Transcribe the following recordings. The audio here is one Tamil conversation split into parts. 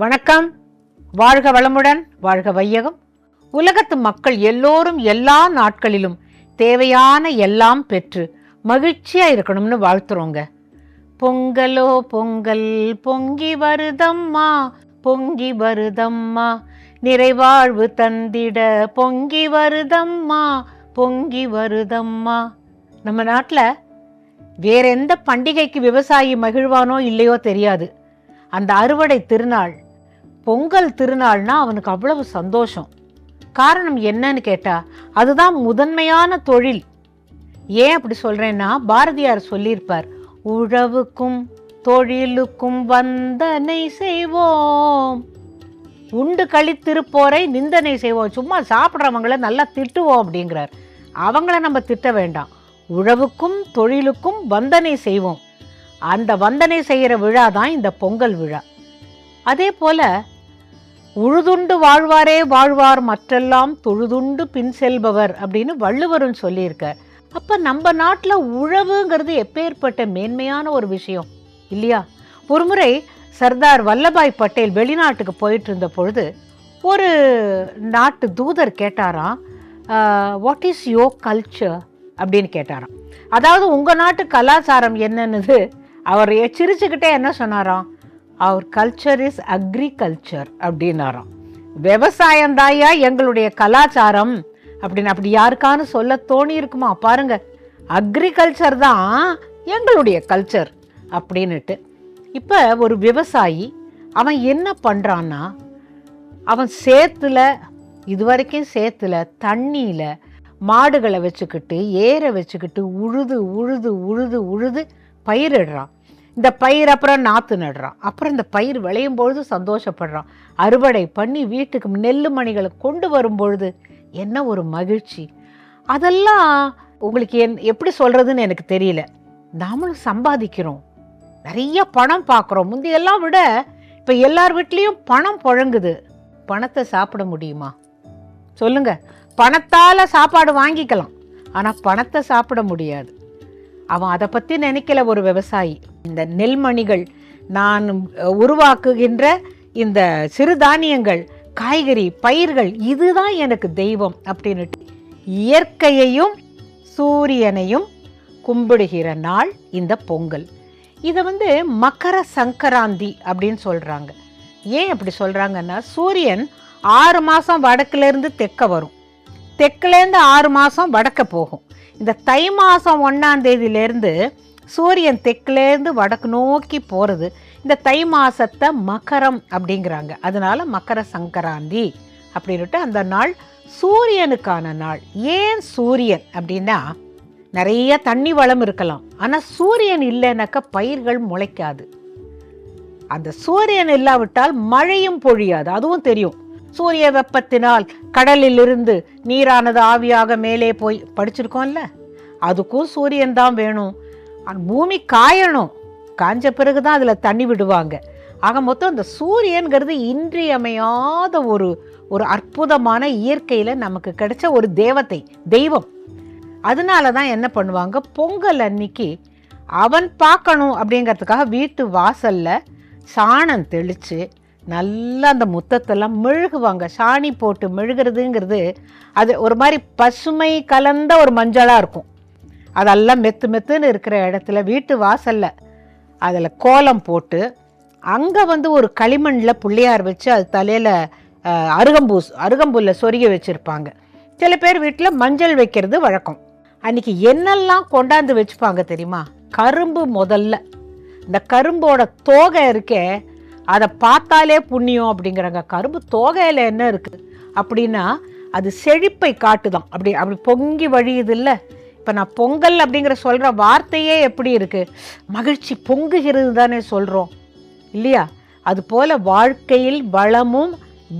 வணக்கம். வாழ்க வளமுடன் வாழ்க வையகம். உலகத்து மக்கள் எல்லோரும் எல்லா நாட்களிலும் தேவையான எல்லாம் பெற்று மகிழ்ச்சியா இருக்கணும்னு வாழ்த்துறோங்க. பொங்கலோ பொங்கல் பொங்கி வருதம்மா பொங்கி வருதம்மா. நிறைவாழ்வு தந்திட பொங்கி வருதம்மா பொங்கி வருதம்மா. நம்ம நாட்டில் வேற எந்த பண்டிகைக்கு விவசாயி மகிழ்வானோ இல்லையோ தெரியாது. அந்த அறுவடை திருநாள் பொங்கல் திருநாள்னா அவனுக்கு அவ்வளவு சந்தோஷம். காரணம் என்னன்னு கேட்டால் அதுதான் முதன்மையான தொழில். ஏன் அப்படி சொல்கிறேன்னா பாரதியார் சொல்லியிருப்பார் உழவுக்கும் தொழிலுக்கும் வந்தனை செய்வோம். உண்டு கழித்திருப்போரை நிந்தனை செய்வோம். சும்மா சாப்பிட்றவங்கள நல்லா திட்டுவோம் அப்படிங்கிறார். அவங்கள நம்ம திட்ட வேண்டாம். உழவுக்கும் தொழிலுக்கும் வந்தனை செய்வோம். அந்த வந்தனை செய்கிற விழா தான் இந்த பொங்கல் விழா. அதே போல் உழுதுண்டு வாழ்வாரே வாழ்வார் மற்றெல்லாம் தொழுதுண்டு பின் செல்பவர் அப்படின்னு வள்ளுவரும் சொல்லியிருக்கார். அப்ப நம்ம நாட்டில் உழவுங்கிறது எப்பேற்பட்ட மேன்மையான ஒரு விஷயம்? இல்லையா? ஒருமுறை சர்தார் வல்லபாய் பட்டேல் வெளிநாட்டுக்கு போயிட்டு இருந்த பொழுது ஒரு நாட்டு தூதர் கேட்டாராம் வாட் இஸ் யோ கல்ச்சர் அப்படின்னு கேட்டாராம். அதாவது உங்கள் நாட்டு கலாச்சாரம் என்னன்னு அவர் சிரிச்சுக்கிட்டே என்ன சொன்னாராம்? அவர் கல்ச்சர் இஸ் அக்ரிகல்ச்சர் அப்படின்னாராம். விவசாயம் தாயா எங்களுடைய கலாச்சாரம் அப்படின்னு அப்படி யாருக்கானு சொல்ல தோணி இருக்குமா? பாருங்க. அக்ரிகல்ச்சர் தான் எங்களுடைய கல்ச்சர் அப்படின்னுட்டு. இப்போ ஒரு விவசாயி அவன் என்ன பண்ணுறான்னா அவன் சேத்துல இது வரைக்கும் சேத்துல தண்ணியில் மாடுகளை வச்சுக்கிட்டு ஏரை வச்சுக்கிட்டு உழுது உழுது உழுது உழுது பயிரிடுறான். இந்த பயிர் அப்புறம் நாற்று நடுறான். அப்புறம் இந்த பயிர் விளையும் பொழுது சந்தோஷப்படுறான். அறுவடை பண்ணி வீட்டுக்கு நெல் மணிகளை கொண்டு வரும் பொழுது என்ன ஒரு மகிழ்ச்சி. அதெல்லாம் உங்களுக்கு என் எப்படி சொல்கிறதுன்னு எனக்கு தெரியல. நாமளும் சம்பாதிக்கிறோம். நிறைய பணம் பார்க்குறோம். முந்தையெல்லாம் விட இப்போ எல்லார் வீட்லேயும் பணம் புழங்குது. பணத்தை சாப்பிட முடியுமா? சொல்லுங்க. பணத்தால் சாப்பாடு வாங்கிக்கலாம். ஆனால் பணத்தை சாப்பிட முடியாது. அவன் அதை பற்றி நினைக்கல ஒரு விவசாயி. இந்த நெல்மணிகள் நான் உருவாக்குகின்ற இந்த சிறுதானியங்கள் காய்கறி பயிர்கள் இதுதான் எனக்கு தெய்வம் அப்படின்னுட்டு இயற்கையையும் சூரியனையும் கும்பிடுகிற நாள் இந்த பொங்கல். இதை வந்து மக்கர சங்கராந்தி அப்படின்னு சொல்கிறாங்க ஏன் அப்படி சொல்கிறாங்கன்னா சூரியன் ஆறு மாதம் வடக்குலேருந்து தெற்க வரும். தெற்குலேருந்து ஆறு மாதம் வடக்க போகும். இந்த தை மாதம் ஒன்றாம் தேதியிலேருந்து சூரியன் தெற்குலேருந்து வடக்கு நோக்கி போகிறது இந்த தை மாசத்தை மகரம் அப்படிங்கிறாங்க. அதனால மக்கர சங்கராந்தி அப்படின்ட்டு அந்த நாள் சூரியனுக்கான நாள். ஏன் சூரியன் அப்படின்னா நிறைய தண்ணி வளம் இருக்கலாம். ஆனால் சூரியன் இல்லைனாக்கா பயிர்கள் முளைக்காது. அந்த சூரியன் இல்லாவிட்டால் மழையும் பொழியாது. அதுவும் தெரியும். சூரிய வெப்பத்தினால் கடலிலிருந்து நீரானது ஆவியாக மேலே போய் படிச்சிருக்கோம்ல? அதுக்கும் சூரியன் தான் வேணும். பூமி காயணும். காஞ்ச பிறகு தான் அதில் தண்ணி விடுவாங்க. ஆக மொத்தம் அந்த சூரியன்கிறது இன்றியமையாத ஒரு ஒரு அற்புதமான இயற்கையில் நமக்கு கிடைச்ச ஒரு தேவத்தை தெய்வம். அதனால தான் என்ன பண்ணுவாங்க? பொங்கல் அன்னைக்கு அவன் பார்க்கணும் அப்படிங்கிறதுக்காக வீட்டு வாசலில் சாணம் தெளித்து நல்லா அந்த முத்தத்தெல்லாம் மெழுகுவாங்க. சாணி போட்டு மெழுகிறதுங்கிறது அது ஒரு மாதிரி பசுமை கலந்த ஒரு மஞ்சளாக இருக்கும். அதெல்லாம் மெத்து மெத்துன்னு இருக்கிற இடத்துல வீட்டு வாசலில் அதில் கோலம் போட்டு அங்கே வந்து ஒரு களிமண்ணில் புள்ளையார் வச்சு அது தலையில் அருகம்பூஸ் அருகம்புல்ல சொருகி வச்சுருப்பாங்க. சில பேர் வீட்டில் மஞ்சள் வைக்கிறது வழக்கம். அன்றைக்கி என்னெல்லாம் கொண்டாந்து வச்சுப்பாங்க தெரியுமா? கரும்பு முதல்ல. இந்த கரும்போட தோகை இருக்கே அதை பார்த்தாலே புண்ணியம் அப்படிங்கிறாங்க. கரும்பு தோகையில் என்ன இருக்குது அப்படின்னா அது செழிப்பை காட்டுதான். அப்படி அப்படி பொங்கி வழியுது இல்லை இப்போ நான் பொங்கல் அப்படிங்கிற சொல்கிற வார்த்தையே எப்படி இருக்குது மகிழ்ச்சி பொங்குகிறது தானே சொல்கிறோம் இல்லையா அதுபோல் வாழ்க்கையில் வளமும்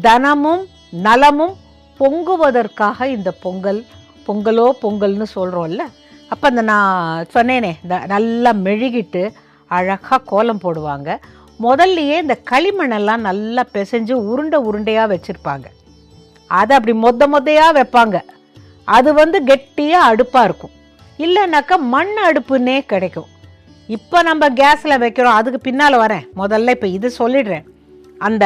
தனமும் நலமும் பொங்குவதற்காக இந்த பொங்கல் பொங்கலோ பொங்கல்னு சொல்கிறோம்ல அப்போ அந்த நான் சொன்னேனே இந்த நல்லா மெழுகிட்டு அழகாக கோலம் போடுவாங்க. முதல்லையே இந்த களிமண்ணெல்லாம் நல்லா பிசைஞ்சு உருண்டை உருண்டையாக வச்சுருப்பாங்க. அதை அப்படி மொத்த மொத்தையாக வைப்பாங்க. அது வந்து கெட்டியாக அடுப்பாக இருக்கும். இல்லைனாக்கா மண் அடுப்புன்னே கிடைக்கும். இப்போ நம்ம கேஸில் வைக்கிறோம் அதுக்கு பின்னால் வரேன். முதல்ல இப்போ இது சொல்லிடுறேன். அந்த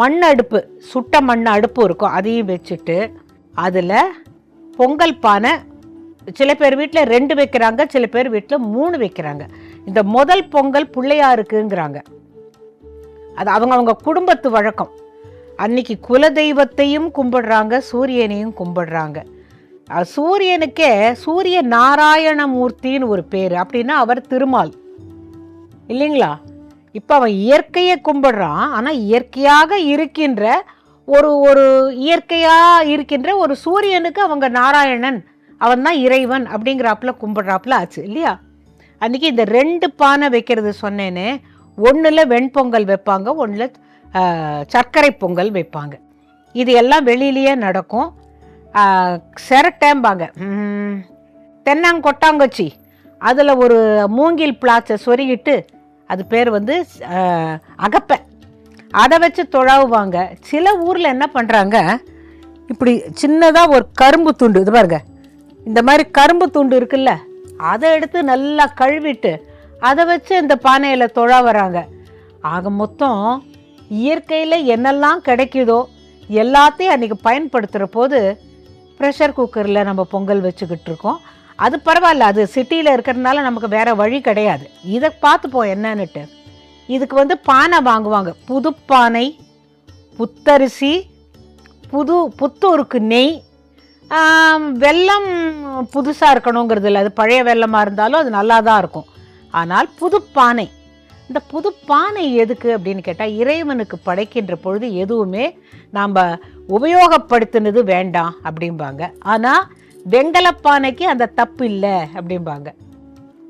மண் அடுப்பு சுட்ட மண் அடுப்பு இருக்கும் அதையும் வச்சுட்டு அதில் பொங்கல் பானை சில பேர் வீட்டில் ரெண்டு வைக்கிறாங்க சில பேர் வீட்டில் மூணு வைக்கிறாங்க. இந்த முதல் பொங்கல் பிள்ளையாருக்குங்கிறாங்க. அது அவங்க அவங்க குடும்பத்து வழக்கம். அன்னைக்கு குலதெய்வத்தையும் கும்பிடுறாங்க சூரியனையும் கும்பிடுறாங்க. சூரியனுக்கே சூரிய நாராயணமூர்த்தின்னு ஒரு பேர். அப்படின்னா அவர் திருமால். இல்லைங்களா? இப்போ அவன் இயற்கையை கும்பிடுறான். ஆனால் இயற்கையாக இருக்கின்ற ஒரு ஒரு இயற்கையாக இருக்கின்ற ஒரு சூரியனுக்கு அவங்க நாராயணன் அவன் தான் இறைவன் அப்படிங்கிறாப்புல கும்பிட்றாப்புல ஆச்சு இல்லையா? அன்றைக்கி இந்த ரெண்டு பானை வைக்கிறது சொன்னேனே. ஒன்றில் வெண்பொங்கல் வைப்பாங்க ஒன்றில் சர்க்கரை பொங்கல் வைப்பாங்க. இது எல்லாம் வெளியிலேயே நடக்கும். சிரட்டேம்பாங்க. தென்னாங்கொட்டாங்கச்சி. அதில் ஒரு மூங்கில் பிளாச்சை சொருகிட்டு அது பேர் வந்து அகப்பை. அதை வச்சு தொழாவுவாங்க. சில ஊரில் என்ன பண்ணுறாங்க இப்படி சின்னதாக ஒரு கரும்பு துண்டு இது பாருங்க. இந்த மாதிரி கரும்பு துண்டு இருக்குல்ல அதை எடுத்து நல்லா கழுவிட்டு அதை வச்சு இந்த பானையில் தொழா வராங்க ஆக மொத்தம் இயற்கையில் என்னெல்லாம் கிடைக்குதோ எல்லாத்தையும் அன்றைக்கி பயன்படுத்துகிற போது ப்ரெஷர் குக்கரில் நம்ம பொங்கல் வச்சுக்கிட்டு இருக்கோம் அது பரவாயில்ல அது சிட்டியில் இருக்கிறதுனால நமக்கு வேறு வழி கிடையாது. இதை பார்த்துப்போம் என்னன்னுட்டு. இதுக்கு வந்து பானை வாங்குவாங்க. புது பானை புத்தரிசி புது புத்தூருக்கு நெய் வெள்ளம் வெல்லம் புதுசாக இருக்கணுங்கிறது இல்லை. அது பழைய வெல்லமாக இருந்தாலும் அது நல்லா தான் இருக்கும். ஆனால் புது பானை இந்த புது பானை எதுக்கு அப்படின்னு கேட்டால் இறைவனுக்கு படைக்கின்ற பொழுது எதுவுமே நாம் உபயோகப்படுத்தினது வேண்டாம் அப்படிம்பாங்க. ஆனால் வெங்கலப்பானைக்கு அந்த தப்பு இல்லை அப்படிம்பாங்க.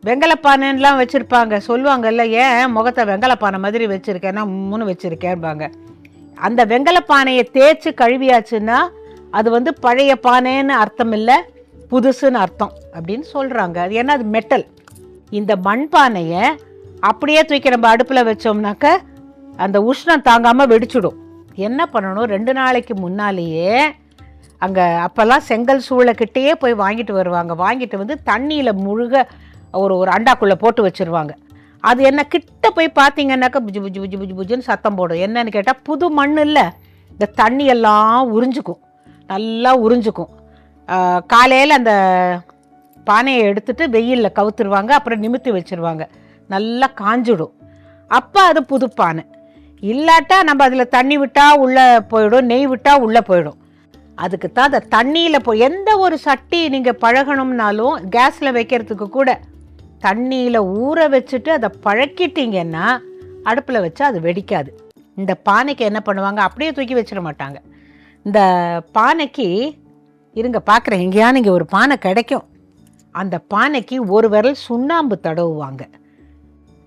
வெங்கலப்பானைலாம் வச்சுருப்பாங்க. சொல்லுவாங்கல்ல ஏன் முகத்தை வெங்கலப்பானை மாதிரி வச்சுருக்கேன்னா மூணு வச்சுருக்கேன்பாங்க. அந்த வெங்கலப்பானையை தேய்ச்சி கழுவியாச்சுன்னா அது வந்து பழைய பானைன்னு அர்த்தம் இல்லை புதுசுன்னு அர்த்தம் அப்படின்னு சொல்கிறாங்க அது ஏன்னா அது மெட்டல் இந்த மண்பானையை அப்படியே தூக்கி நம்ம அடுப்பில் வச்சோம்னாக்க அந்த உஷ்ணம் தாங்காமல் வெடிச்சிடும். என்ன பண்ணணும்? ரெண்டு நாளைக்கு முன்னாலேயே அங்கே அப்போல்லாம் செங்கல் சூளைக்கிட்டேயே போய் வாங்கிட்டு வருவாங்க. வாங்கிட்டு வந்து தண்ணியில் முழுக ஒரு ஒரு அண்டாக்குள்ளே போட்டு வச்சுருவாங்க. அது என்ன கிட்ட போய் பார்த்தீங்கன்னாக்கா புஜு புஜு புஜு புஜு புஜுன்னு சத்தம் போடும். என்னன்னு கேட்டால் புது மண் இல்லை. இந்த தண்ணி எல்லாம் உறிஞ்சிக்கும். நல்லா உறிஞ்சிக்கும். காலையில் அந்த பானையை எடுத்துட்டு வெயிலில் கவுத்துருவாங்க. அப்புறம் நிமித்தி வச்சிருவாங்க. நல்லா காஞ்சிடும். அப்போ அது புது பானை இல்லாட்டா நம்ம அதில் தண்ணி விட்டால் உள்ளே போயிடும் நெய் விட்டால் உள்ளே போயிடும். அதுக்கு தான் அந்த தண்ணியில் போ எந்த ஒரு சட்டி நீங்கள் பழகணும்னாலும் கேஸில் வைக்கிறதுக்கு கூட தண்ணியில் ஊற வச்சுட்டு அதை பழக்கிட்டீங்கன்னா அடுப்பில் வச்சா அது வெடிக்காது. இந்த பானைக்கு என்ன பண்ணுவாங்க? அப்படியே தூக்கி வச்சிட மாட்டாங்க. இந்த பானைக்கு இருங்க பார்க்குறேன் எங்கேயா நீங்கள் ஒரு பானை கிடைக்கும். அந்த பானைக்கு ஒரு விரல் சுண்ணாம்பு தடவுவாங்க.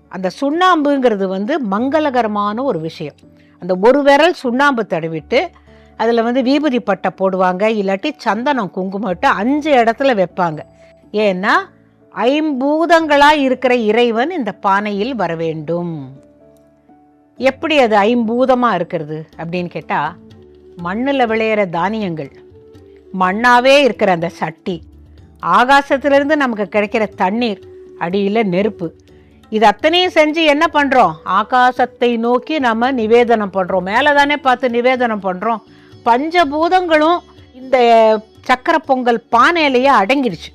அந்த சுண்ணாம்புங்கிறது வந்து மங்களகரமான ஒரு விஷயம். அந்த ஒரு விரல் சுண்ணாம்பு தடவிட்டு அதில் வந்து வீபதி பட்டை போடுவாங்க இல்லாட்டி சந்தனம் குங்குமட்டு அஞ்சு இடத்துல வைப்பாங்க. ஏன்னா ஐம்பூதங்களாக இருக்கிற இறைவன் இந்த பானையில் வர வேண்டும். எப்படி அது ஐம்பூதமாக இருக்கிறது அப்படின்னு கேட்டால் மண்ணில் விளையிற தானியங்கள் மண்ணாகவே இருக்கிற அந்த சட்டி ஆகாசத்திலிருந்து நமக்கு கிடைக்கிற தண்ணீர் அடியில் நெருப்பு இது அத்தனையும் செஞ்சு என்ன பண்ணுறோம் ஆகாசத்தை நோக்கி நம்ம நிவேதனம் பண்ணுறோம் மேலே தானே பார்த்து நிவேதனம் பண்ணுறோம் பஞ்சபூதங்களும் இந்த சக்கரை பொங்கல் பானையிலேயே அடங்கிடுச்சு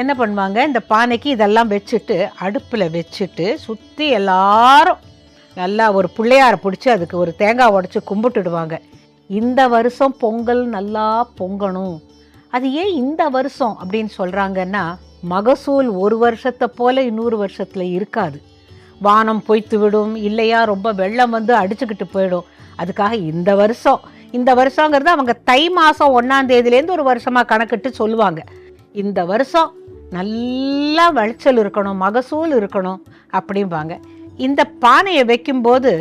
என்ன பண்ணுவாங்க? இந்த பானைக்கு இதெல்லாம் வச்சுட்டு அடுப்பில் வச்சுட்டு சுற்றி எல்லாரும் நல்லா ஒரு பிள்ளையாரை பிடிச்சி அதுக்கு ஒரு தேங்காய் உடச்சி கும்பிட்டுடுவாங்க. இந்த வருஷம் பொங்கல் நல்லா பொங்கணும். அது ஏன் இந்த வருஷம் அப்படின்னு சொல்கிறாங்கன்னா மகசூல் ஒரு வருஷத்தை போல இன்னொரு வருஷத்தில் இருக்காது. வானம் பொய்த்து விடும் இல்லையா? ரொம்ப வெள்ளம் வந்து அடிச்சுக்கிட்டு போயிடும். அதுக்காக இந்த வருஷம் இந்த வருஷங்கிறது அவங்க தை மாதம் ஒன்றாம் தேதியிலேருந்து ஒரு வருஷமாக கணக்கிட்டு சொல்லுவாங்க. இந்த வருஷம் நல்லா விளைச்சல் இருக்கணும் மகசூல் இருக்கணும் அப்படிம்பாங்க. இந்த பானையை வைக்கும்போது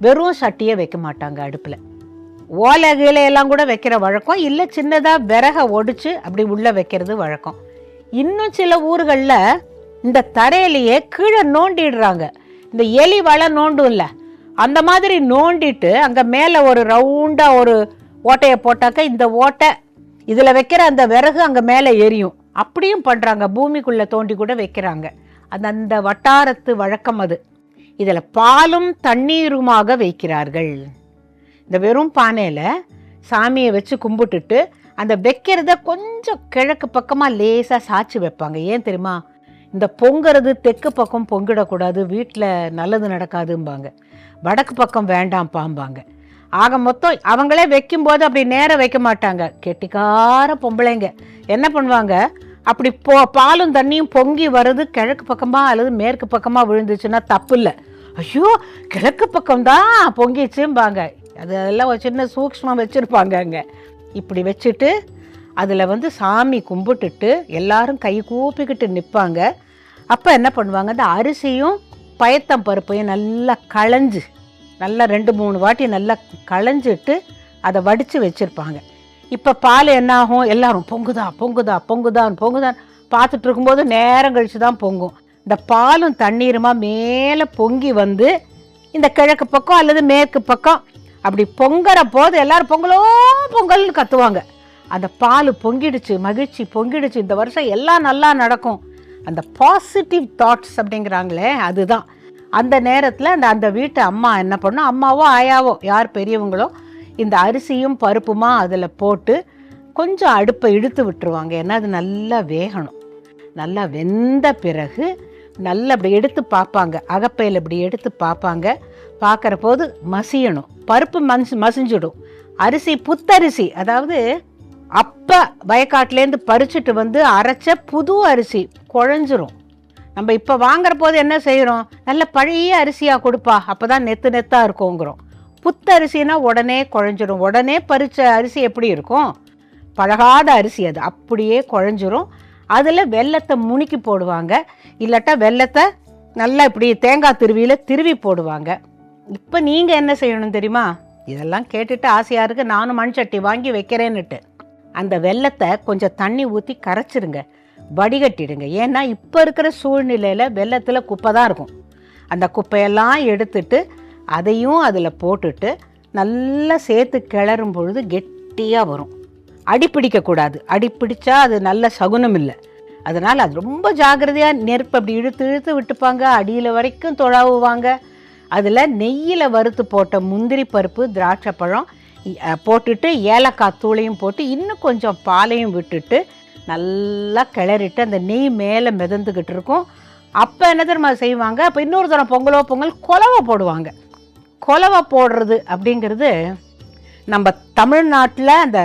வெறும் சட்டியை வைக்க மாட்டாங்க அடுப்பில். ஓலை கீழையெல்லாம் கூட வைக்கிற வழக்கம். இல்லை சின்னதாக விறக ஒடிச்சு அப்படி உள்ளே வைக்கிறது வழக்கம். இன்னும் சில ஊர்களில் இந்த தரையிலேயே கீழே நோண்டிடுறாங்க. இந்த எலி வலை நோண்டும் இல்லை அந்த மாதிரி நோண்டிட்டு அங்கே மேலே ஒரு ரவுண்டாக ஒரு ஓட்டையை போட்டாக்க இந்த ஓட்டை இதில் வைக்கிற அந்த விறகு அங்கே மேலே எரியும். அப்படியும் பண்ணுறாங்க பூமிக்குள்ளே தோண்டி கூட வைக்கிறாங்க. அந்த அந்த வட்டாரத்து வழக்கம் அது. இதில் பாலும் தண்ணீருமாக வைக்கிறார்கள். இந்த வெறும் பானையில் சாமியை வச்சு கும்பிட்டுட்டு அந்த வைக்கிறத கொஞ்சம் கிழக்கு பக்கமாக லேசாக சாய்ச்சி வைப்பாங்க. ஏன் தெரியுமா? இந்த பொங்கிறது தெற்கு பக்கம் பொங்கிடக்கூடாது வீட்டில் நல்லது நடக்காதும்பாங்க. வடக்கு பக்கம் வேண்டாம் பாம்பாங்க ஆக மொத்தம் அவங்களே வைக்கும்போது அப்படி நேரம் வைக்க மாட்டாங்க. கெட்டிக்கார பொம்பளைங்க. என்ன பண்ணுவாங்க? அப்படி போ பாலும் தண்ணியும் பொங்கி வர்றது கிழக்கு பக்கமாக அல்லது மேற்கு பக்கமாக விழுந்துச்சுன்னா தப்பு இல்லை. ஐயோ கிழக்கு பக்கம்தான் பொங்கிச்சும்பாங்க அது அதெல்லாம் ஒரு சின்ன சூக்ஷ்மம் வச்சுருப்பாங்க அங்கே. இப்படி வச்சுட்டு அதில் வந்து சாமி கும்பிட்டுட்டு எல்லாரும் கை கூப்பிக்கிட்டு நிற்பாங்க அப்போ என்ன பண்ணுவாங்க? அந்த அரிசியும் பயத்தம் பருப்பையும் நல்லா களைஞ்சு நல்லா ரெண்டு மூணு வாட்டி நல்லா களைஞ்சிட்டு அதை வடித்து வச்சுருப்பாங்க. இப்போ பால் என்ன ஆகும்? எல்லாரும் பொங்குதா பொங்குதா பொங்குதான் பொங்குதான் பார்த்துட்டு இருக்கும்போது நேரம் கழித்து தான் பொங்கும். இந்த பாலும் தண்ணீருமா மேலே பொங்கி வந்து இந்த கிழக்கு பக்கம் அல்லது மேற்கு பக்கம் அப்படி பொங்குற போது எல்லாரும் பொங்கலோ பொங்கல்னு கத்துவாங்க. அந்த பால் பொங்கிடுச்சு மகிழ்ச்சி பொங்கிடுச்சு. இந்த வருஷம் எல்லாம் நல்லா நடக்கும். அந்த பாசிட்டிவ் தாட்ஸ் அப்படிங்கிறாங்களே அதுதான். அந்த நேரத்தில் அந்த அந்த வீட்டு அம்மா என்ன பண்ணும் அம்மாவோ ஆயாவோ யார் பெரியவங்களோ இந்த அரிசியும் பருப்புமா அதில் போட்டு கொஞ்சம் அடுப்பை இழுத்து விட்டுருவாங்க. ஏன்னா அது நல்லா வேகணும். நல்லா வெந்த பிறகு நல்லா இப்படி எடுத்து பார்ப்பாங்க. அகப்பையில் இப்படி எடுத்து பார்ப்பாங்க. பார்க்குற போது மசியணும். பருப்பு மசி மசிஞ்சிடும். அரிசி புத்தரிசி அதாவது அப்போ வயக்காட்டிலேருந்து பறிச்சுட்டு வந்து அரைச்ச புது அரிசி குழஞ்சிரும். நம்ம இப்போ வாங்குற போது என்ன செய்கிறோம் நல்ல பழைய அரிசியாக கொடுப்பா அப்போ தான் நெத்து நெத்தாக இருக்குங்கிறோம். புத்தரிசினா உடனே குழஞ்சிரும். உடனே பறித்த அரிசி எப்படி இருக்கும்? பழகாத அரிசி அது அப்படியே குழஞ்சிரும். அதில் வெள்ளத்தை முணுக்கி போடுவாங்க. இல்லாட்டா வெள்ளத்தை நல்லா இப்படி தேங்காய் திருவியில் திருவி போடுவாங்க. இப்போ நீங்கள் என்ன செய்யணும் தெரியுமா? இதெல்லாம் கேட்டுட்டு ஆசையாக இருக்குது நானும் மண் சட்டி வாங்கி வைக்கிறேன்னுட்டு. அந்த வெள்ளத்தை கொஞ்சம் தண்ணி ஊற்றி கரைச்சிருங்க. வடிகட்டிடுங்க. ஏன்னா இப்போ இருக்கிற சூழ்நிலையில் வெள்ளத்தில் குப்பை தான் இருக்கும். அந்த குப்பையெல்லாம் எடுத்துட்டு அதையும் அதில் போட்டுட்டு நல்லா சேர்த்து கிளறும் பொழுது கெட்டியாக வரும். அடி பிடிக்கக்கூடாது அடி பிடிச்சா அது நல்ல சகுனம் இல்லை. அதனால் அது ரொம்ப ஜாக்கிரதையாக நெருப்பு அப்படி இழுத்து இழுத்து விட்டுப்பாங்க. அடியில் வரைக்கும் தொழாவுவாங்க. அதில் நெய்யில் வறுத்து போட்ட முந்திரி பருப்பு திராட்சை பழம் போட்டுட்டு ஏலக்காய் தூளையும் போட்டு இன்னும் கொஞ்சம் பாலையும் விட்டுட்டு நல்லா கிளறிட்டு அந்த நெய் மேலே மிதந்துக்கிட்டு இருக்கும். அப்போ என்ன தெரியுமா செய்வாங்க? அப்போ இன்னொரு தரம் பொங்கலோ பொங்கல் குலவை போடுவாங்க. குலவை போடுறது அப்படிங்கிறது நம்ம தமிழ்நாட்டில் அந்த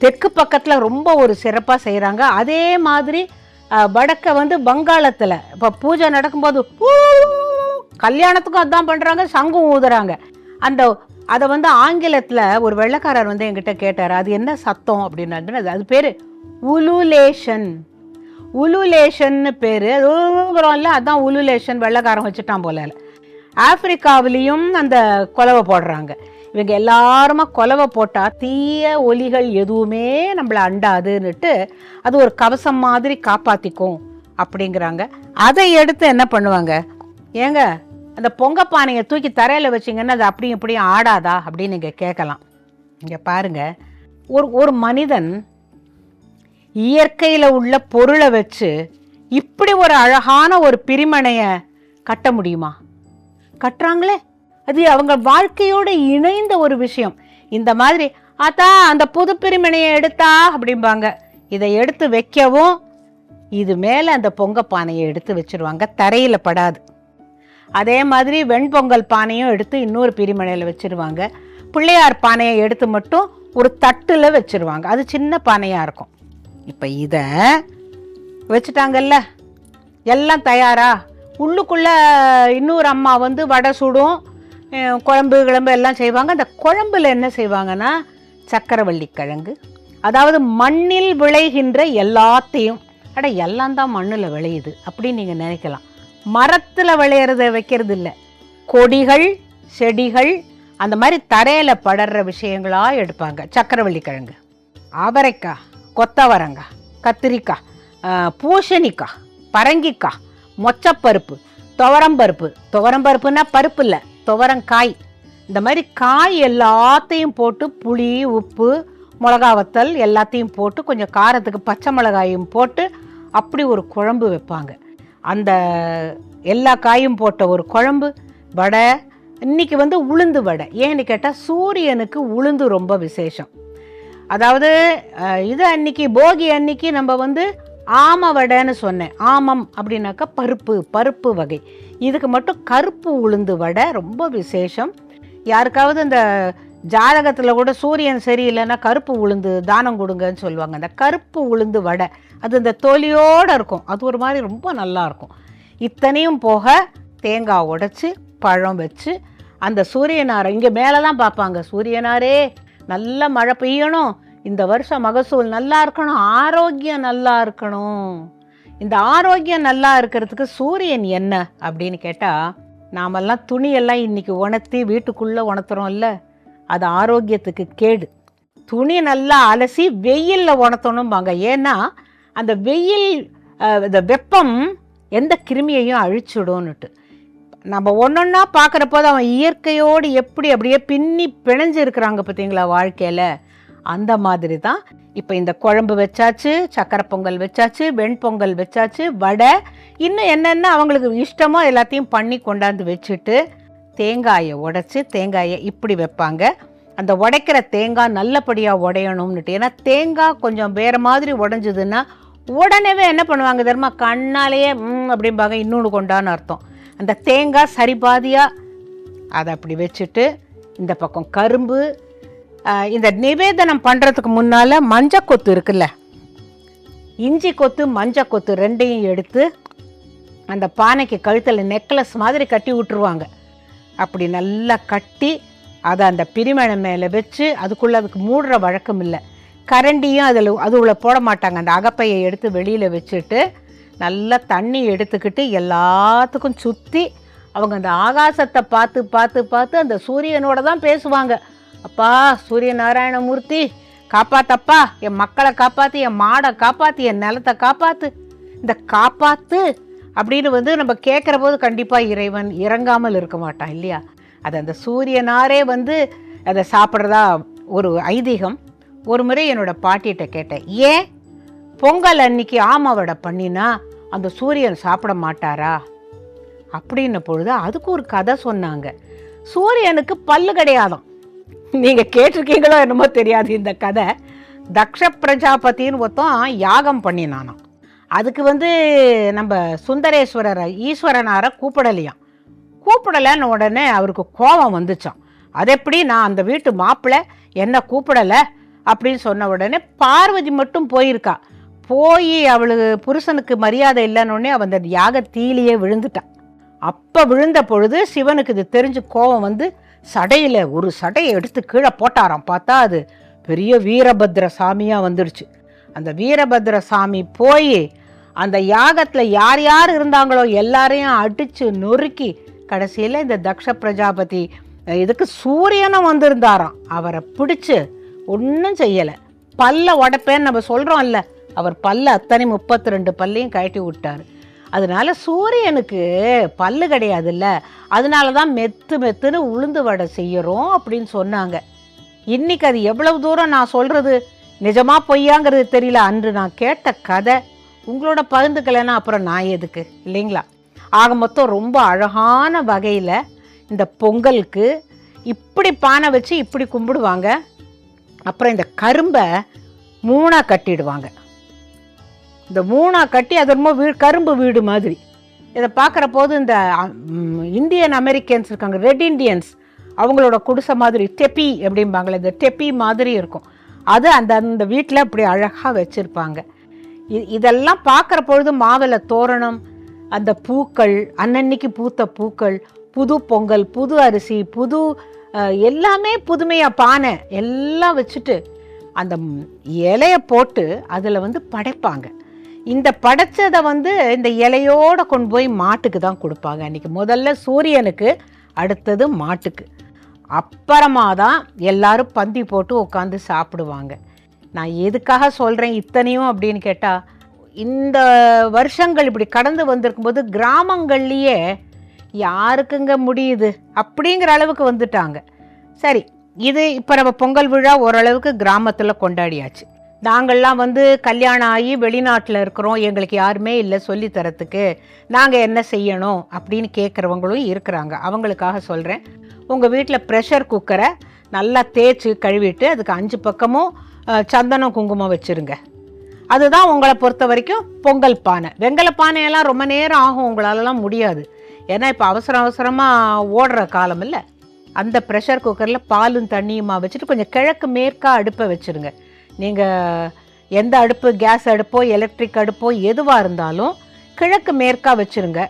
தெற்கு பக்கத்தில் ரொம்ப ஒரு சிறப்பாக செய்கிறாங்க அதே மாதிரி வடக்கை வடக்க வந்து வங்காளத்தில். இப்போ பூஜை நடக்கும்போது பூ கல்யாணத்துக்கும் அதான் பண்ணுறாங்க சங்கம் ஊதுறாங்க. அந்த அதை வந்து ஆங்கிலத்தில் ஒரு வெள்ளக்காரர் வந்து என்கிட்ட கேட்டார் அது என்ன சத்தம்? அப்படின்னு அது பேர் உலுலேஷன். உலுலேஷன்னு பேர் அது அதான் உலுலேஷன் வெள்ளைக்காரன் வச்சுட்டான் போல. ஆப்பிரிக்காவிலையும் அந்த கொலவை போடுறாங்க. இவங்க எல்லாருமா கொலவை போட்டால் தீய ஒலிகள் எதுவுமே நம்மளை அண்டாதுன்னுட்டு அது ஒரு கவசம் மாதிரி காப்பாற்றிக்கும் அப்படிங்கிறாங்க. அதை எடுத்து என்ன பண்ணுவாங்க? ஏங்க அந்த பொங்க பானையை தூக்கி தரையில் வச்சிங்கன்னா அது அப்படியும் இப்படியும் ஆடாதா அப்படின்னு நீங்கள் கேட்கலாம் இங்கே பாருங்கள் ஒரு ஒரு மனிதன் இயற்கையில் உள்ள பொருளை வச்சு இப்படி ஒரு அழகான ஒரு பிரிமனையை கட்ட முடியுமா? கட்டுறாங்களே. அது அவங்க வாழ்க்கையோடு இணைந்த ஒரு விஷயம். இந்த மாதிரி அத்தா அந்த புது பிரிமனையை எடுத்தா? அப்படிம்பாங்க. இதை எடுத்து வைக்கவும் இது மேலே அந்த பொங்க பானையை எடுத்து வச்சிருவாங்க. தரையில் படாது. அதே மாதிரி வெண்பொங்கல் பானையும் எடுத்து இன்னொரு பிரிமனையில் வச்சிருவாங்க. பிள்ளையார் பானையை எடுத்து மட்டும் ஒரு தட்டில் வச்சுருவாங்க. அது சின்ன பானையாக இருக்கும். இப்போ இதை வச்சுட்டாங்கல்ல? எல்லாம் தயாரா? உள்ளுக்குள்ளே இன்னொரு அம்மா வந்து வடை சுடும் குழம்பு கிழம்பு எல்லாம் செய்வாங்க. அந்த குழம்புல என்ன செய்வாங்கன்னா சக்கரவள்ளி கிழங்கு. அதாவது மண்ணில் விளைகின்ற எல்லாத்தையும். அட எல்லாம் தான் மண்ணில் விளையுது அப்படின்னு நீங்கள் நினைக்கலாம். மரத்தில் விளையிறத வைக்கிறது இல்லை கொடிகள் செடிகள் அந்த மாதிரி தரையில் படர்ற விஷயங்களாக எடுப்பாங்க. சக்கரவள்ளி கிழங்கு அவரைக்காய் கொத்தவரங்காய் கத்திரிக்காய் பூசணிக்காய் பரங்கிக்காய் மொச்சப்பருப்பு துவரம்பருப்பு. துவரம்பருப்புன்னா பருப்பு இல்லை துவரங்காய். இந்த மாதிரி காய் எல்லாத்தையும் போட்டு புளி உப்பு மிளகா வத்தல் எல்லாத்தையும் போட்டு கொஞ்சம் காரத்துக்கு பச்சை மிளகாயும் போட்டு அப்படி ஒரு குழம்பு வைப்பாங்க. அந்த எல்லா காயும் போட்ட ஒரு குழம்பு வடை இன்றைக்கி வந்து உளுந்து வடை. ஏன்னு கேட்டால் சூரியனுக்கு உளுந்து ரொம்ப விசேஷம். அதாவது இது அன்னைக்கு போகி அன்னைக்கு நம்ம வந்து ஆம வடைன்னு சொன்னேன். ஆமம் அப்படின்னாக்கா பருப்பு பருப்பு வகை. இதுக்கு மட்டும் கருப்பு உளுந்து வடை ரொம்ப விசேஷம். யாருக்காவது இந்த ஜாதகத்தில் கூட சூரியன் சரியில்லைன்னா கருப்பு உளுந்து தானம் கொடுங்கன்னு சொல்லுவாங்க. அந்த கருப்பு உளுந்து வடை அது இந்த தொலியோடு இருக்கும். அது ஒரு மாதிரி ரொம்ப நல்லாயிருக்கும் இத்தனையும் போக தேங்காய் உடைச்சி பழம் வச்சு அந்த சூரியனாரை இங்கே மேலே தான் பார்ப்பாங்க. சூரியனாரே நல்ல மழை பெய்யணும். இந்த வருஷம் மகசூல் நல்லா இருக்கணும். ஆரோக்கியம் நல்லா இருக்கணும். இந்த ஆரோக்கியம் நல்லா இருக்கிறதுக்கு சூரியன் என்ன அப்படின்னு கேட்டால் நாமெல்லாம் துணியெல்லாம் இன்றைக்கி உணர்த்தி வீட்டுக்குள்ளே உணர்த்துறோம்ல. அது ஆரோக்கியத்துக்கு கேடு. துணி நல்லா அலசி வெயிலில் உணர்த்தணும்பாங்க. ஏன்னா அந்த வெயில் இந்த வெப்பம் எந்த கிருமியையும் அழிச்சுடும்னுட்டு. நம்ம ஒன்றொன்னா பார்க்குறப்போது அவன் இயற்கையோடு எப்படி அப்படியே பின்னி பிணைஞ்சு இருக்கிறாங்க பார்த்தீங்களா வாழ்க்கையில்? அந்த மாதிரி தான். இப்போ இந்த குழம்பு வச்சாச்சு சக்கரை பொங்கல் வச்சாச்சு வெண்பொங்கல் வச்சாச்சு வடை இன்னும் என்னென்ன அவங்களுக்கு இஷ்டமோ எல்லாத்தையும் பண்ணி கொண்டாந்து வச்சுட்டு தேங்காயை உடைச்சி தேங்காயை இப்படி வைப்பாங்க. அந்த உடைக்கிற தேங்காய் நல்லபடியாக உடையணும்னுட்டு. ஏன்னா தேங்காய் கொஞ்சம் வேறு மாதிரி உடஞ்சதுன்னா உடனேவே என்ன பண்ணுவாங்க தெரியுமா? கண்ணாலேயே ம் அப்படிம்பாங்க. இன்னொன்று கொண்டான்னு அர்த்தம். அந்த தேங்காய் சரிபாதியாக அதை அப்படி வச்சுட்டு இந்த பக்கம் கரும்பு இந்த நிவேதனம் பண்ணுறதுக்கு முன்னால் மஞ்சள் கொத்து இருக்குல்ல? இஞ்சி கொத்து மஞ்சள் கொத்து ரெண்டையும் எடுத்து அந்த பானைக்கு கழுத்தில் நெக்லஸ் மாதிரி கட்டி விட்டுருவாங்க. அப்படி நல்லா கட்டி அதை அந்த பிரிமணை மேலே வச்சு அதுக்குள்ளே அதுக்கு மூடுற வழக்கம் இல்லை. கரண்டியும் அதில் அதுவுள்ள போட மாட்டாங்க. அந்த அகப்பையை எடுத்து வெளியில் வச்சுட்டு நல்லா தண்ணி எடுத்துக்கிட்டு எல்லாத்துக்கும் சுற்றி அவங்க அந்த ஆகாசத்தை பார்த்து பார்த்து பார்த்து அந்த சூரியனோட தான் பேசுவாங்க. அப்பா சூரிய நாராயணமூர்த்தி காப்பாத்தப்பா என் மக்களை காப்பாற்றி என் மாடை காப்பாற்றி என் நிலத்தை காப்பாற்று இந்த காப்பாற்று அப்படின்னு வந்து நம்ம கேட்குற போது கண்டிப்பாக இறைவன் இறங்காமல் இருக்க மாட்டான் இல்லையா? அது அந்த சூரியனாரே வந்து அதை சாப்பிட்றதா ஒரு ஐதீகம். ஒரு முறை என்னோட பாட்டிகிட்ட கேட்டேன் ஏன்? பொங்கல் அன்னைக்கு ஆமாவடை பண்ணினா அந்த சூரியன் சாப்பிட மாட்டாரா? அப்படின்ன பொழுது அதுக்கு ஒரு கதை சொன்னாங்க. சூரியனுக்கு பல்லு கிடையாதும். நீங்கள் கேட்டிருக்கீங்களோ என்னமோ தெரியாது இந்த கதை. தக்ஷ பிரஜாபதின்னு ஒருத்தன் யாகம் பண்ணினானாம். அதுக்கு வந்து நம்ம சுந்தரேஸ்வரரை ஈஸ்வரனாரை கூப்பிடலையாம். கூப்பிடலைன்னு உடனே அவருக்கு கோபம் வந்துச்சான் அது எப்படி நான் அந்த வீட்டு மாப்பிள்ளை என்ன கூப்பிடலை? அப்படின்னு சொன்ன உடனே பார்வதி மட்டும் போயிருக்கா. போய் அவளுக்கு புருஷனுக்கு மரியாதை இல்லைன்னு அவன் அந்த யாக தீலியே விழுந்துட்டான் அப்போ விழுந்த பொழுது சிவனுக்கு இது தெரிஞ்சு கோபம் வந்து சடையில் ஒரு சடையை எடுத்து கீழே போட்டாராம். பார்த்தா அது பெரிய வீரபத்ர சாமியாக வந்துடுச்சு. அந்த வீரபத்ர சாமி போய் அந்த யாகத்தில் யார் யார் இருந்தாங்களோ எல்லாரையும் அடித்து நொறுக்கி கடைசியில் இந்த தக்ஷ பிரஜாபதி இதுக்கு சூரியனும் வந்திருந்தாராம். அவரை பிடிச்சு ஒன்றும் செய்யலை. பல்ல உடப்பேன்னு நம்ம சொல்கிறோம்ல அவர் பல்ல அத்தனை முப்பத்தி ரெண்டு பல்லையும் கழட்டி விட்டார். அதனால சூரியனுக்கு பல்லு கிடையாதுல்ல. அதனால தான் மெத்து மெத்துன்னு உளுந்து வடை செய்யறோம் அப்படின்னு சொன்னாங்க. இன்னைக்கு அது எவ்வளவு தூரம் நான் சொல்றது? நிஜமா பொய்யாங்கிறது தெரியல. அன்று நான் கேட்ட கதை உங்களோட பகிர்ந்துக்கலைன்னா அப்புறம் நான் எதுக்கு? இல்லைங்களா? ஆக மொத்தம் ரொம்ப அழகான வகையில் இந்த பொங்கலுக்கு இப்படி பானை வச்சு இப்படி கும்பிடுவாங்க. அப்புறம் இந்த கரும்பை மூணாக கட்டிடுவாங்க. இந்த மூணாக கட்டி அது ரொம்ப வீ கரும்பு வீடு மாதிரி. இதை பார்க்குற போது இந்த இந்தியன் அமெரிக்கன்ஸ் இருக்காங்க ரெட் இண்டியன்ஸ் அவங்களோட குடிசை மாதிரி டெப்பி அப்படிம்பாங்களே இந்த டெப்பி மாதிரி இருக்கும். அது அந்த அந்த வீட்டில் அப்படி அழகாக வச்சுருப்பாங்க. இதெல்லாம் பார்க்குற பொழுது மாவில தோரணம் அந்த பூக்கள் அன்னன்னைக்கு பூத்த பூக்கள் புது பொங்கல் புது அரிசி புது எல்லாமே புதுமையாக பானை எல்லாம் வச்சுட்டு அந்த இலையை போட்டு அதில் வந்து படைப்பாங்க. இந்த படைச்சதை வந்து இந்த இலையோடு கொண்டு போய் மாட்டுக்கு தான் கொடுப்பாங்க. அன்றைக்கி முதல்ல சூரியனுக்கு அடுத்தது மாட்டுக்கு. அப்புறமா தான் எல்லாரும் பந்தி போட்டு உட்காந்து சாப்பிடுவாங்க. நான் எதுக்காக சொல்கிறேன் இத்தனையும் அப்படின்னு கேட்டால் இந்த வருஷங்கள் இப்படி கடந்து வந்திருக்கும்போது கிராமங்கள்லேயே யாருக்குங்க முடியுது? அப்படிங்கிற அளவுக்கு வந்துட்டாங்க. சரி இது இப்போ நம்ம பொங்கல் விழா ஓரளவுக்கு கிராமத்தில் கொண்டாடியாச்சு. நாங்கள்லாம் வந்து கல்யாணம் ஆகி வெளிநாட்டில் இருக்கிறோம். எங்களுக்கு யாருமே இல்லை சொல்லித்தரத்துக்கு நாங்கள் என்ன செய்யணும் அப்படின்னு கேட்குறவங்களும் இருக்கிறாங்க. அவங்களுக்காக சொல்கிறேன் உங்கள் வீட்டில் ப்ரெஷர் குக்கரை நல்லா தேய்ச்சி கழுவிட்டு அதுக்கு அஞ்சு பக்கமும் சந்தனம் குங்குமம் வச்சுருங்க. அதுதான் உங்களை பொறுத்த வரைக்கும் பொங்கல் பானை. வெங்கல பானையெல்லாம் ரொம்ப நேரம் ஆகும். உங்களாலலாம் முடியாது. ஏன்னா இப்போ அவசரம் அவசரமாக ஓடுற காலம் இல்லை. அந்த ப்ரெஷர் குக்கரில் பாலும் தண்ணியுமா வச்சுட்டு கொஞ்சம் கிழக்கு மேற்கா அடுப்பை வச்சுருங்க. நீங்கள் எந்த அடுப்பு கேஸ் அடுப்போ எலக்ட்ரிக் அடுப்போ எதுவாக இருந்தாலும் கிழக்கு மேற்கா வச்சுருங்க.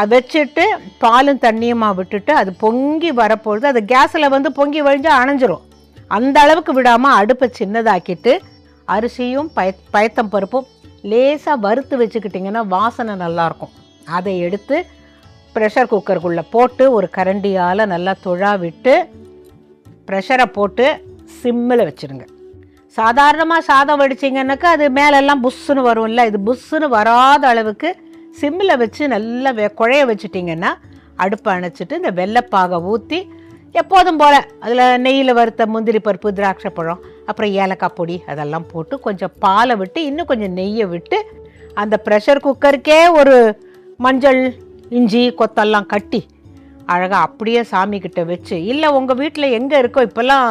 அதை வச்சுட்டு பாலும் தண்ணியுமா விட்டுட்டு அது பொங்கி வரப்பொழுது அது கேஸில் வந்து பொங்கி வழிஞ்சு அணைஞ்சிரும். அந்த அளவுக்கு விடாமல் அடுப்பை சின்னதாக்கிட்டு அரிசியும் பய பயத்தம் பருப்பும் லேசாக வறுத்து வச்சுக்கிட்டிங்கன்னா வாசனை நல்லாயிருக்கும் அதை எடுத்து ப்ரெஷர் குக்கருக்குள்ளே போட்டு ஒரு கரண்டியால் நல்லா துழா விட்டு ப்ரெஷரை போட்டு சிம்மில் வச்சுருங்க. சாதாரணமாக சாதம் வடிச்சிங்கன்னாக்கா அது மேலெல்லாம் புஷ்ஷுன்னு வரும்ல இது புஷ்ஷுன்னு வராத அளவுக்கு சிம்மில் வச்சு நல்லா வெ குழைய வச்சுட்டிங்கன்னா அடுப்பை அணைச்சிட்டு இந்த வெள்ளைப்பாகை ஊற்றி எப்போதும் போல் அதில் நெய்யில் வறுத்த முந்திரி பருப்பு திராட்சை பழம் அப்புறம் ஏலக்காய் பொடி அதெல்லாம் போட்டு கொஞ்சம் பாலை விட்டு இன்னும் கொஞ்சம் நெய்யை விட்டு அந்த ப்ரெஷர் குக்கருக்கே ஒரு மஞ்சள் இஞ்சி கொத்தெல்லாம் கட்டி அழகாக அப்படியே சாமிக்கிட்ட வச்சு இல்லை உங்கள் வீட்டில் எங்கே இருக்கோ? இப்போல்லாம்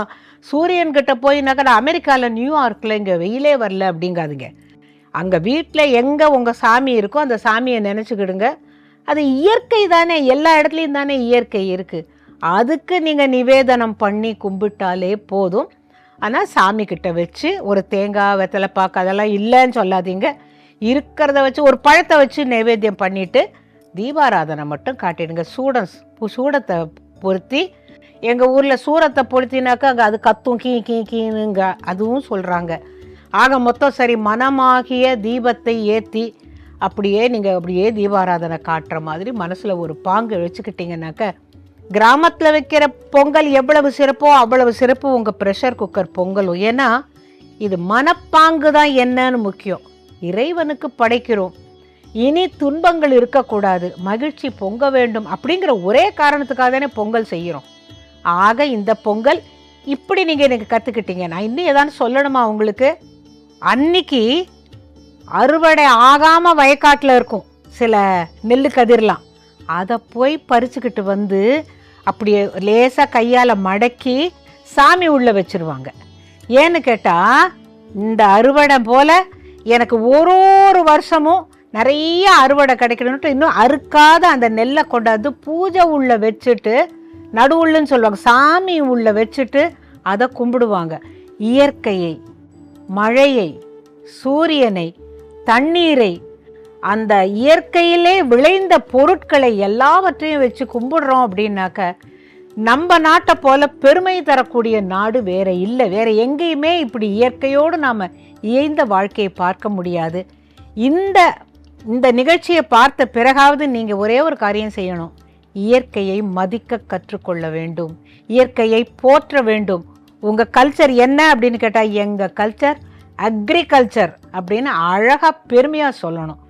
சூரியன் கிட்ட போயினாக்கா அமெரிக்காவில் நியூயார்க்கில் இங்கே வெயிலே வரல அப்படிங்காதுங்க. அங்கே வீட்டில் எங்கே உங்கள் சாமி இருக்கோ அந்த சாமியை நினச்சிக்கிடுங்க. அது இயற்கை தானே எல்லா இடத்துலையும் தானே இயற்கை இருக்குது அதுக்கு நீங்கள் நிவேதனம் பண்ணி கும்பிட்டாலே போதும். ஆனால் சாமி கிட்ட வச்சு ஒரு தேங்காய் வெத்தலைப்பாக்கு அதெல்லாம் இல்லைன்னு சொல்லாதீங்க. இருக்கிறத வச்சு ஒரு பழத்தை வச்சு நைவேத்தியம் பண்ணிவிட்டு தீபாராதனை மட்டும் காட்டிடுங்க. சூடம் பு- சூடத்தை பொருத்தி எங்கள் ஊரில் சூரத்தை பொருத்தினாக்கா அங்கே அது கத்தும் கீ கீ கீனுங்க. அதுவும் சொல்கிறாங்க ஆக மொத்தம் சரி மனமாகிய தீபத்தை ஏற்றி அப்படியே நீங்கள் அப்படியே தீபாராதனை காட்டுற மாதிரி மனசில் ஒரு பாங்கு வச்சுக்கிட்டிங்கனாக்க கிராமத்தில் வைக்கிற பொங்கல் எவ்வளவு சிறப்போ அவ்வளவு சிறப்பு உங்கள் ப்ரெஷர் குக்கர் பொங்கலும். ஏன்னா இது மனப்பாங்கு தான் என்னன்னு முக்கியம். இறைவனுக்கு படைக்கிறோம். இனி துன்பங்கள் இருக்கக்கூடாது. மகிழ்ச்சி பொங்க வேண்டும் அப்படிங்கிற ஒரே காரணத்துக்காக தானே பொங்கல் செய்கிறோம். ஆக இந்த பொங்கல் இப்படி நீங்கள் எனக்கு கற்றுக்கிட்டீங்க நான் இன்னும் ஏதாவது சொல்லணுமா உங்களுக்கு? அன்னைக்கு அறுவடை ஆகாமல் வயக்காட்டில் இருக்கும் சில நெல்லு கதிரலாம். அதை போய் பறிச்சுக்கிட்டு வந்து அப்படியே லேசாக கையால் மடக்கி சாமி உள்ளே வச்சுருவாங்க. ஏன்னு கேட்டால் இந்த அறுவடை போல் எனக்கு ஒரு ஒரு வருஷமும் நிறைய அறுவடை கிடைக்கணுன்ட்டு இன்னும் அறுக்காத அந்த நெல்லை கொண்டாந்து பூஜை உள்ள வச்சுட்டு நடுவுள்ளன்னு சொல்லுவாங்க சாமி உள்ள வச்சுட்டு அதை கும்பிடுவாங்க. இயற்கையை மழையை சூரியனை தண்ணீரை அந்த இயற்கையிலே விளைந்த பொருட்களை எல்லாவற்றையும் வச்சு கும்பிடுறோம் அப்படின்னாக்க நம்ம நாட்டை போல பெருமை தரக்கூடிய நாடு வேற இல்லை. வேற எங்கேயுமே இப்படி இயற்கையோடு நாம் இயைந்த வாழ்க்கையை பார்க்க முடியாது. இந்த இந்த நிகழ்ச்சியை பார்த்த பிறகாவது நீங்கள் ஒரே ஒரு காரியம் செய்யணும். இயற்கையை மதிக்க கற்றுக்கொள்ள வேண்டும். இயற்கையை போற்ற வேண்டும். உங்கள் கல்ச்சர் என்ன அப்படின்னு கேட்டால் எங்கள் கல்ச்சர் அக்ரிகல்ச்சர் அப்படின்னு அழகாக பெருமையாக சொல்லணும்.